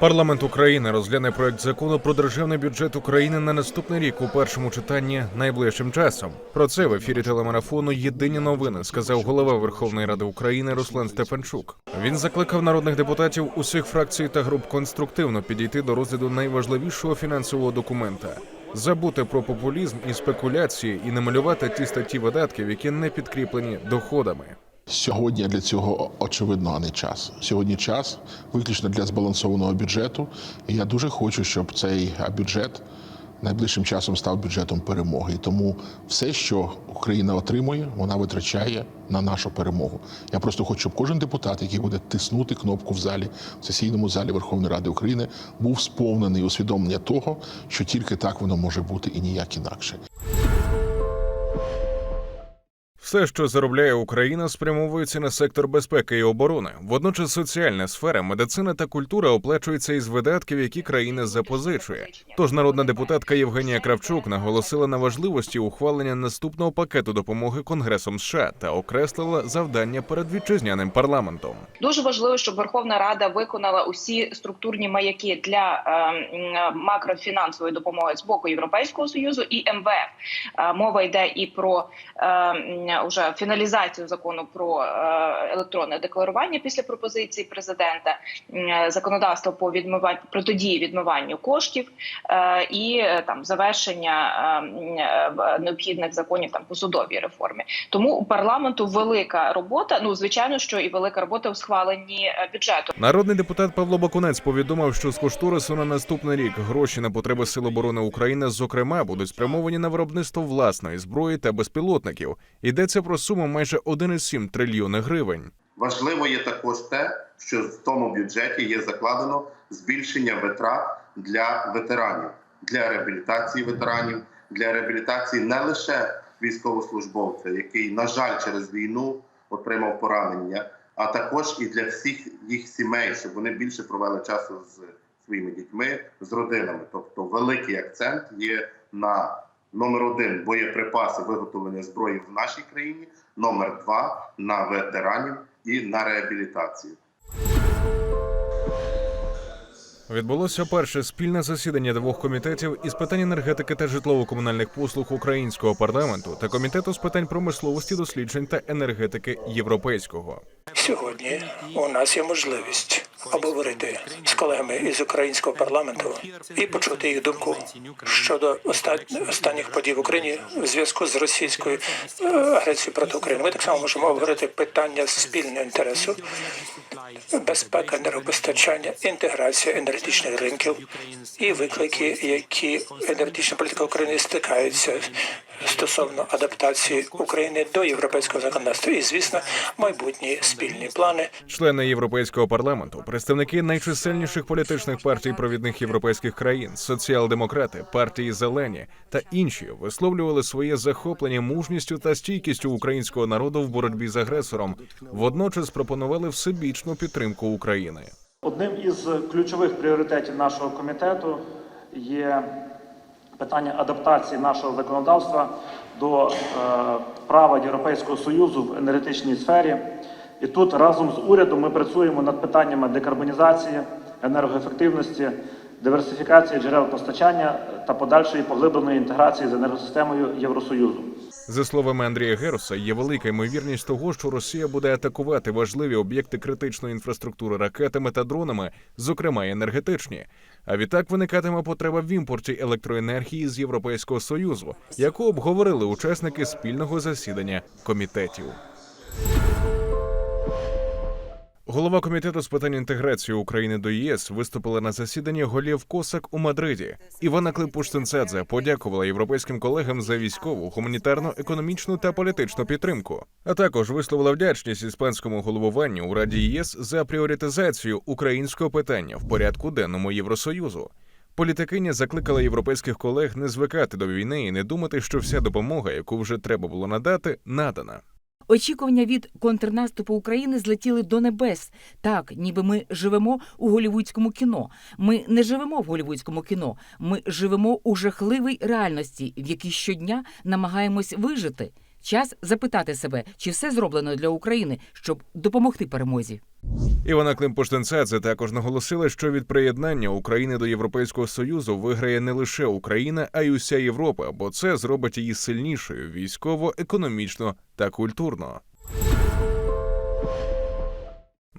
Парламент України розгляне проект закону про державний бюджет України на наступний рік у першому читанні найближчим часом. Про це в ефірі телемарафону Єдині новини сказав голова Верховної Ради України Руслан Стефанчук. Він закликав народних депутатів усіх фракцій та груп конструктивно підійти до розгляду найважливішого фінансового документа. Забути про популізм і спекуляції і не малювати ті статті видатків, які не підкріплені доходами. Сьогодні для цього очевидно а не час. Сьогодні час виключно для збалансованого бюджету. І я дуже хочу, щоб цей бюджет найближчим часом став бюджетом перемоги. І тому все, що Україна отримує, вона витрачає на нашу перемогу. Я просто хочу, щоб кожен депутат, який буде тиснути кнопку в залі, в сесійному залі Верховної Ради України, був сповнений усвідомлення того, що тільки так воно може бути і ніяк інакше. Все, що заробляє Україна, спрямовується на сектор безпеки і оборони. Водночас соціальна сфера, медицина та культура оплачуються із видатків, які країна запозичує. Тож народна депутатка Євгенія Кравчук наголосила на важливості ухвалення наступного пакету допомоги Конгресом США та окреслила завдання перед вітчизняним парламентом. Дуже важливо, щоб Верховна Рада виконала усі структурні маяки для е, макрофінансової допомоги з боку Європейського союзу і МВФ. Е, мова йде і про е, уже фіналізацію закону про е, електронне декларування після пропозиції президента, м, законодавство по відмиванню протидії відмиванню коштів е, і е, там завершення е, е, необхідних законів там по судовій реформі. Тому у парламенту велика робота. Ну звичайно, що і велика робота у схваленні е, бюджету. Народний депутат Павло Бакунець повідомив, що з кошторису на наступний рік гроші на потреби Сил оборони України, зокрема, будуть спрямовані на виробництво власної зброї та безпілотників. Йдеться про суму майже 1,7 трильйони гривень. Важливо є також те, що в тому бюджеті є закладено збільшення витрат для ветеранів, для реабілітації ветеранів, для реабілітації не лише військовослужбовця, який, на жаль, через війну отримав поранення, а також і для всіх їх сімей, щоб вони більше провели часу з своїми дітьми, з родинами. Тобто, великий акцент є на номер один боєприпаси виготовлення зброї в нашій країні, номер два на ветеранів і на реабілітацію. Відбулося перше спільне засідання двох комітетів із питань енергетики та житлово-комунальних послуг українського парламенту та комітету з питань промисловості, досліджень та енергетики європейського. Сьогодні у нас є можливість обговорити з колегами із українського парламенту і почути їх думку щодо оста- останніх подій в Україні в зв'язку з російською е, агресією проти України. Ми так само можемо обговорити питання спільного інтересу, безпека енергопостачання, інтеграція енергетичних ринків і виклики, які енергетична політика України стикаються стосовно адаптації України до європейського законодавства, і звісно, майбутні спільні плани Члени європейського парламенту, представники найчисельніших політичних партій провідних європейських країн, соціал-демократи, партії Зелені та інші висловлювали своє захоплення мужністю та стійкістю українського народу в боротьбі з агресором. Водночас пропонували всебічну підтримку України. Одним із ключових пріоритетів нашого комітету є питання адаптації нашого законодавства до е, права Європейського союзу в енергетичній сфері. І тут разом з урядом ми працюємо над питаннями декарбонізації, енергоефективності, диверсифікації джерел постачання та подальшої поглибленої інтеграції з енергосистемою Євросоюзу. За словами Андрія Геруса, є велика ймовірність того, що Росія буде атакувати важливі об'єкти критичної інфраструктури ракетами та дронами, зокрема енергетичні. А відтак виникатиме потреба в імпорті електроенергії з Європейського союзу, яку обговорили учасники спільного засідання комітетів. Голова комітету з питань інтеграції України до ЄС виступила на засіданні голів Косак у Мадриді. Івана Климпуш-Цинцадзе подякувала європейським колегам за військову, гуманітарну, економічну та політичну підтримку, а також висловила вдячність іспанському головуванню у Раді ЄС за пріоритизацію українського питання в порядку денному Євросоюзу. Політикиня закликала європейських колег не звикати до війни і не думати, що вся допомога, яку вже треба було надати, надана. Очікування від контрнаступу України злетіли до небес. Так, ніби ми живемо у голівудському кіно. Ми не живемо в голівудському кіно. Ми живемо у жахливій реальності, в якій щодня намагаємось вижити. Час запитати себе, чи все зроблено для України, щоб допомогти перемозі. Івана Климпуш-Цинцадзе також наголосила, що від приєднання України до Європейського союзу виграє не лише Україна, а й уся Європа, бо це зробить її сильнішою військово, економічно та культурно.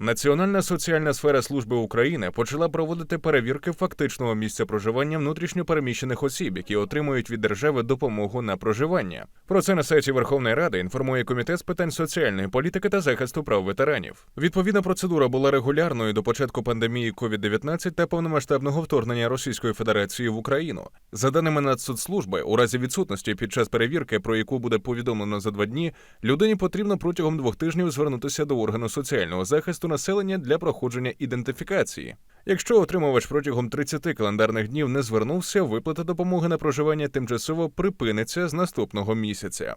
Національна соціальна сфера служби України почала проводити перевірки фактичного місця проживання внутрішньо переміщених осіб, які отримують від держави допомогу на проживання. Про це на сайті Верховної Ради інформує комітет з питань соціальної політики та захисту прав ветеранів. Відповідна процедура була регулярною до початку пандемії COVID-19 та повномасштабного вторгнення Російської Федерації в Україну. За даними Нацсоцслужби, у разі відсутності під час перевірки, про яку буде повідомлено за два дні, людині потрібно протягом двох тижнів звернутися до органу соціального захисту населення для проходження ідентифікації. Якщо отримувач протягом 30 календарних днів не звернувся, виплата допомоги на проживання тимчасово припиниться з наступного місяця.